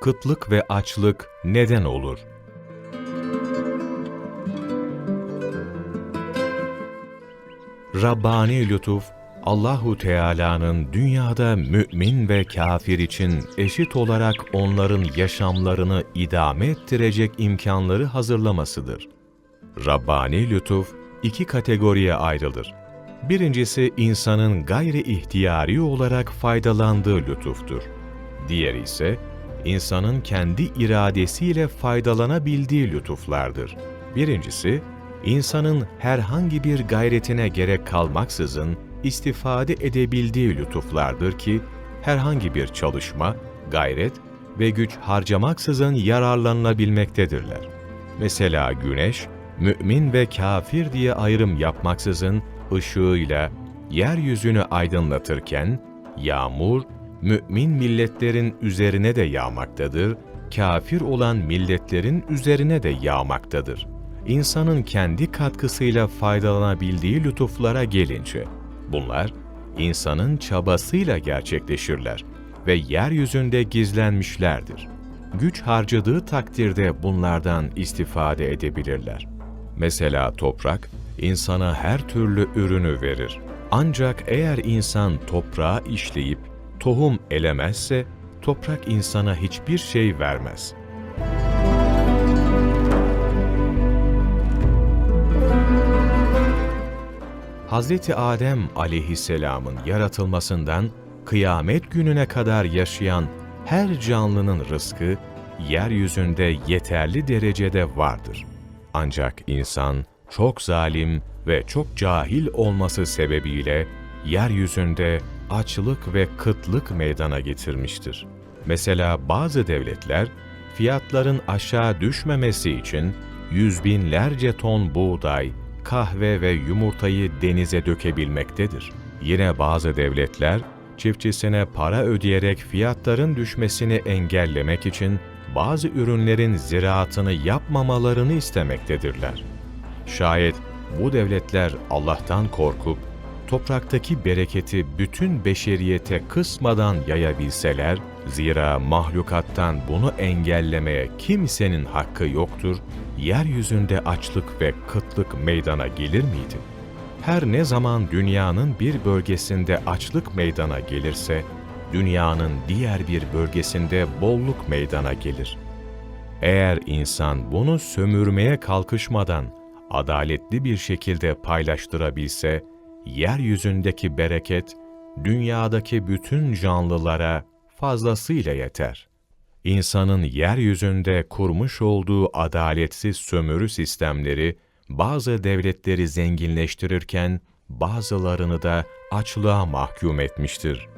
kıtlık ve açlık neden olur? Rabbani lütuf, Allahu Teala'nın dünyada mümin ve kafir için eşit olarak onların yaşamlarını idame ettirecek imkanları hazırlamasıdır. Rabbani lütuf iki kategoriye ayrılır. Birincisi insanın gayri ihtiyari olarak faydalandığı lütuftur. Diğeri ise insanın kendi iradesiyle faydalanabildiği lütuflardır. Birincisi, insanın herhangi bir gayretine gerek kalmaksızın istifade edebildiği lütuflardır ki, herhangi bir çalışma, gayret ve güç harcamaksızın yararlanılabilmektedirler. Mesela güneş, mümin ve kafir diye ayrım yapmaksızın ışığıyla yeryüzünü aydınlatırken, yağmur, mümin milletlerin üzerine de yağmaktadır, kafir olan milletlerin üzerine de yağmaktadır. İnsanın kendi katkısıyla faydalanabildiği lütuflara gelince, bunlar insanın çabasıyla gerçekleşirler ve yeryüzünde gizlenmişlerdir. Güç harcadığı takdirde bunlardan istifade edebilirler. Mesela toprak, insana her türlü ürünü verir. Ancak eğer insan toprağı işleyip tohum elemezse, toprak insana hiçbir şey vermez. Hazreti Adem aleyhisselamın yaratılmasından kıyamet gününe kadar yaşayan her canlının rızkı yeryüzünde yeterli derecede vardır. Ancak insan çok zalim ve çok cahil olması sebebiyle yeryüzünde açlık ve kıtlık meydana getirmiştir. Mesela bazı devletler fiyatların aşağı düşmemesi için yüz binlerce ton buğday, kahve ve yumurtayı denize dökebilmektedir. Yine bazı devletler çiftçisine para ödeyerek fiyatların düşmesini engellemek için bazı ürünlerin ziraatını yapmamalarını istemektedirler. Şayet bu devletler Allah'tan korkup topraktaki bereketi bütün beşeriyete kısmadan yayabilseler, zira mahlukattan bunu engellemeye kimsenin hakkı yoktur, yeryüzünde açlık ve kıtlık meydana gelir miydi? Her ne zaman dünyanın bir bölgesinde açlık meydana gelirse, dünyanın diğer bir bölgesinde bolluk meydana gelir. Eğer insan bunu sömürmeye kalkışmadan adaletli bir şekilde paylaştırabilse, yeryüzündeki bereket, dünyadaki bütün canlılara fazlasıyla yeter. İnsanın yeryüzünde kurmuş olduğu adaletsiz sömürü sistemleri, bazı devletleri zenginleştirirken, bazılarını da açlığa mahkum etmiştir.